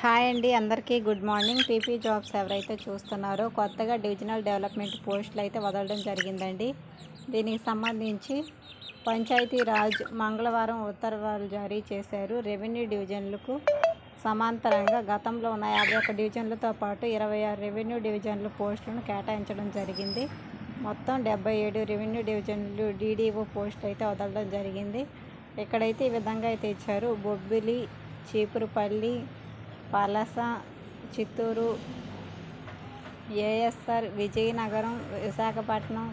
Hi అండి అందరికీ good morning. PP jobs ఎవరైతే చూస్తున్నారో కొత్తగా డివిజనల్ డెవలప్మెంట్ పోస్టులు అయితే వదలడం జరిగిందండి. దీనికి సంబంధించి పంచాయతీ రాజ్ మంగళవారం ఉత్తర్వులు జారీ చేశారు. రెవెన్యూ డివిజన్లకు సమాంతరంగా గతంలో ఉన్న యాభై ఒక్క డివిజన్లతో పాటు ఇరవై ఆరు రెవెన్యూ డివిజన్ల పోస్టులను కేటాయించడం జరిగింది. మొత్తం డెబ్బై ఏడు రెవెన్యూ డివిజన్లు డీడీఓ పోస్టులు అయితే వదలడం జరిగింది. ఇక్కడైతే ఈ విధంగా అయితే ఇచ్చారు. బొబ్బిలి చీపురుపల్లి పలస చిత్తూరు ఏఎస్ఆర్ విజయనగరం విశాఖపట్నం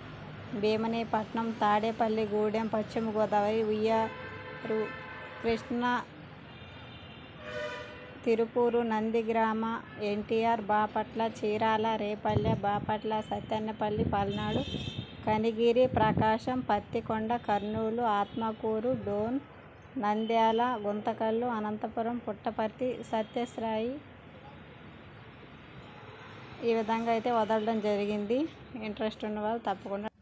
భీమనీపట్నం తాడేపల్లి గూడెం పశ్చిమ గోదావరి ఉయ్యారు కృష్ణా తిరుపూరు నందిగ్రామ ఎన్టీఆర్ బాపట్ల చీరాల రేపల్లె బాపట్ల సత్యన్నపల్లి పల్నాడు కనిగిరి ప్రకాశం పత్తికొండ కర్నూలు ఆత్మకూరు డోన్ నంద్యాల గుంతకల్లు అనంతపురం పుట్టపర్తి సత్యశ్రాయి ఈ విధంగా అయితే వదలడం జరిగింది. ఇంట్రెస్ట్ ఉన్న వాళ్ళు తప్పకుండా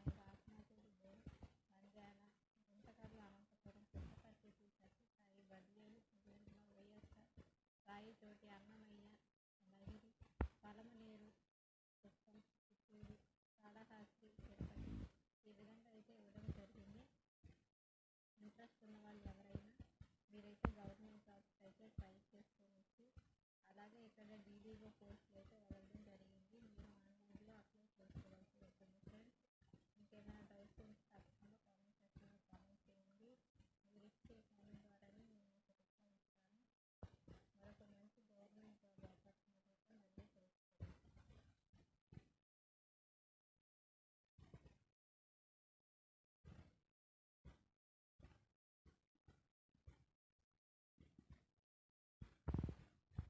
video before.